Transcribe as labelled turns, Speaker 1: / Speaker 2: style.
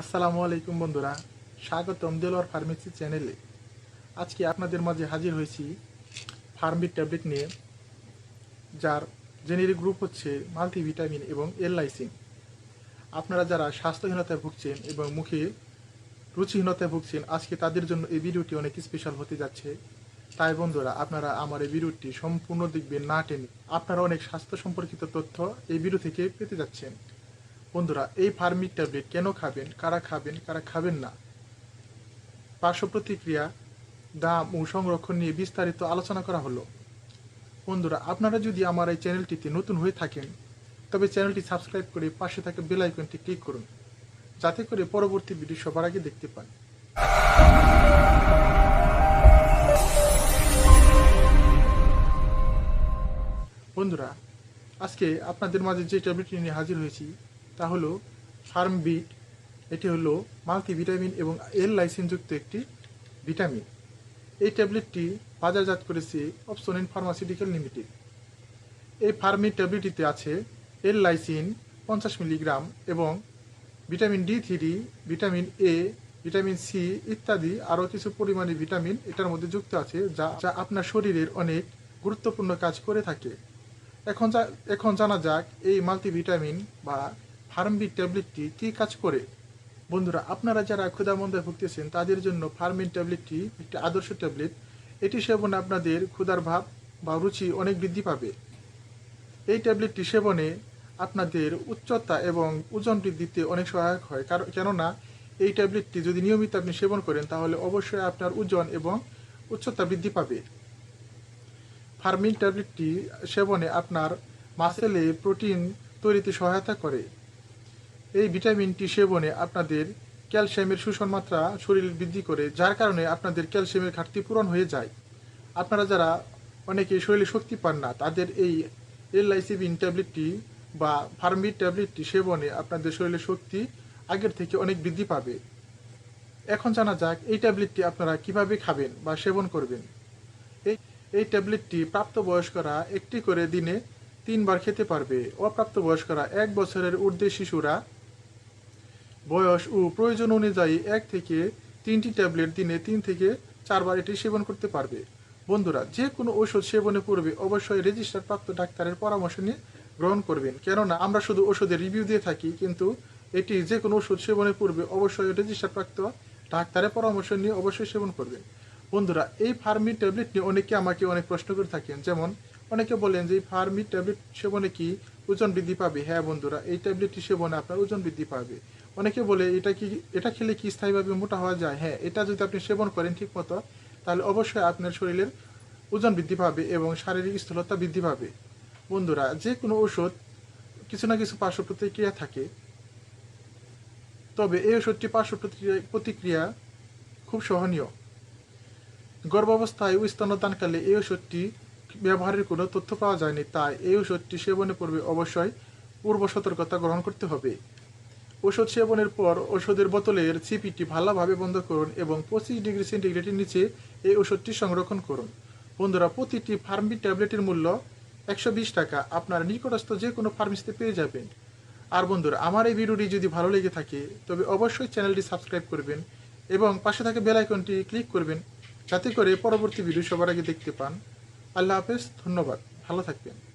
Speaker 1: আসসালামু আলাইকুম বন্ধুরা, স্বাগতম দেলোয়ার ফার্মেসি চ্যানেলে। আজকে আপনাদের মাঝে হাজির হয়েছি ফার্মিট ট্যাবলেট নিয়ে, যার জেনেরিক গ্রুপ হচ্ছে মাল্টিভিটামিন এবং এল আপনারা যারা স্বাস্থ্যহীনতায় ভুগছেন এবং মুখে রুচিহীনতায় ভুগছেন, আজকে তাদের জন্য এই ভিডিওটি অনেক স্পেশাল হতে যাচ্ছে। তাই বন্ধুরা, আপনারা আমার এই ভিডিওটি সম্পূর্ণ দেখবেন, না টেনে। আপনারা অনেক স্বাস্থ্য সম্পর্কিত তথ্য এই ভিডিও থেকে পেতে যাচ্ছেন। বন্ধুরা, এই ফার্মিক ট্যাবলেট কেন খাবেন? কারা খাবেন? কারা খাবেন না? পার্শ্ব প্রতিক্রিয়া, দাম ও সংরক্ষণ নিয়ে বিস্তারিত আলোচনা করা হলো। বন্ধুরা, আপনারা যদি আমার এই চ্যানেলটিতে নতুন হয়ে থাকেন, তবে চ্যানেলটি সাবস্ক্রাইব করে পাশে থাকা বেল আইকনটি ক্লিক করুন, যাতে করে পরবর্তী ভিডিও সবার আগে দেখতে পান। বন্ধুরা, আজকে আপনাদের মাঝে যে ট্যাবলেটটি নিয়ে হাজির হয়েছি তা হলো ফার্ম বিট, এটি হলো মাল্টিভিটামিন এবং এল লাইসিনযুক্ত একটি ভিটামিন। এই ট্যাবলেটটি বাজারজাত করেছে অপসোনিন ফার্মাসিউটিক্যাল লিমিটেড। এই ফার্মিন ট্যাবলেটটিতে আছে এল লাইসিন পঞ্চাশ মিলিগ্রাম এবং vitamin D three, vitamin A, vitamin C ইত্যাদি আরও কিছু পরিমাণে ভিটামিন এটার মধ্যে যুক্ত আছে যা যা আপনার শরীরের অনেক গুরুত্বপূর্ণ কাজ করে থাকে। এখন যা, এখন জানা যাক এই মাল্টিভিটামিন বা ফার্মবিট ট্যাবলেটটি কী কাজ করে? বন্ধুরা, আপনারা যারা ক্ষুধামন্দায় ভুগতেছেন, তাদের জন্য ফার্মিন ট্যাবলেটটি একটি আদর্শ ট্যাবলেট। এটি সেবনে আপনাদের ক্ষুধার ভাব বা রুচি অনেক বৃদ্ধি পাবে। এই ট্যাবলেটটি সেবনে আপনাদের উচ্চতা এবং ওজন বৃদ্ধিতে অনেক সহায়ক হয়। কারণ, কেননা, এই ট্যাবলেটটি যদি নিয়মিত আপনি সেবন করেন, তাহলে অবশ্যই আপনার ওজন এবং উচ্চতা বৃদ্ধি পাবে। ফার্মিন ট্যাবলেটটি সেবনে আপনার মাসেলে প্রোটিন তৈরিতে সহায়তা করে। এই ভিটামিনটি সেবনে আপনাদের ক্যালসিয়ামের শোষণ মাত্রা শরীরে বৃদ্ধি করে, যার কারণে আপনাদের ক্যালসিয়ামের ঘাটতি পূরণ হয়ে যায়। আপনারা যারা অনেকে শরীরে শক্তি পান না, তাদের এই এলআইসিবিন ট্যাবলেটটি বা ফার্মিট ট্যাবলেটটি সেবনে আপনাদের শরীরে শক্তি আগের থেকে অনেক বৃদ্ধি পাবে। এখন জানা যাক, এই ট্যাবলেটটি আপনারা কীভাবে খাবেন বা সেবন করবেন। এই এই ট্যাবলেটটি প্রাপ্তবয়স্করা একটি করে দিনে তিনবার খেতে পারবে। অপ্রাপ্তবয়স্করা এক বছরের ঊর্ধ্বে শিশুরা বয়স ও প্রয়োজন অনুযায়ী এক থেকে তিনটি ট্যাবলেট দিনে তিন থেকে চারবার এটি সেবন করতে পারবে। বন্ধুরা, যে কোনো ওষুধ সেবনে পূর্বে অবশ্যই রেজিস্টার প্রাপ্ত ডাক্তারের পরামর্শ নিয়ে গ্রহণ করবেন। কেননা, আমরা শুধু ওষুধের রিভিউ দিয়ে থাকি, কিন্তু এটি যে কোনো ওষুধ সেবনের পূর্বে অবশ্যই রেজিস্টার প্রাপ্ত ডাক্তারের পরামর্শ নিয়ে অবশ্যই সেবন করবেন। বন্ধুরা, এই ফার্মি ট্যাবলেট নিয়ে অনেকে আমাকে অনেক প্রশ্ন করে থাকেন। যেমন, অনেকে বলেন যে এই ফার্মি ট্যাবলেট সেবনে কি ওজন বৃদ্ধি পাবে? হ্যাঁ বন্ধুরা, এই ট্যাবলেটটি সেবনে আপনার ওজন বৃদ্ধি পাবে। অনেকে বলে, এটা কি, এটা খেলে কি স্থায়ীভাবে মোটা হওয়া যায়? হ্যাঁ এটা যদি আপনি সেবন করেন ঠিক মতো তাহলে অবশ্যই আপনার শরীরের ওজন বৃদ্ধি পাবে এবং শারীরিক স্থূলতা বৃদ্ধি পাবে। বন্ধুরা যে কোনো ওষুধ কিছু না কিছু পার্শ্ব প্রতিক্রিয়া থাকে। তবে এই ওষুধটি পার্শ্ব প্রতিক্রিয়া প্রতিক্রিয়া খুব সহনীয়। গর্ভাবস্থায় ও স্তনদানকালে এই ওষুধটি ব্যবহারের কোনো তথ্য পাওয়া যায়নি, তাই এই ওষুধটি সেবনের পূর্বে অবশ্যই পূর্ব সতর্কতা গ্রহণ করতে হবে। ওষুধ সেবনের পর ওষুধের বোতলের চিপিটি ভালোভাবে বন্ধ করুন এবং পঁচিশ ডিগ্রি সেন্টিগ্রেডের নিচে এই ওষুধটি সংরক্ষণ করুন। বন্ধুরা, প্রতিটি ফার্মি ট্যাবলেটের মূল্য একশো বিশ টাকা। আপনার নিকটস্থ যে কোনো ফার্মেসিতে পেয়ে যাবেন। আর বন্ধুরা, আমার এই ভিডিওটি যদি ভালো লেগে থাকে, তবে অবশ্যই চ্যানেলটি সাবস্ক্রাইব করবেন এবং পাশে থাকা বেল আইকনটি ক্লিক করবেন, যাতে করে পরবর্তী ভিডিও সবার আগে দেখতে পান। আল্লাহ হাফেজ, ধন্যবাদ। ভালো থাকবেন।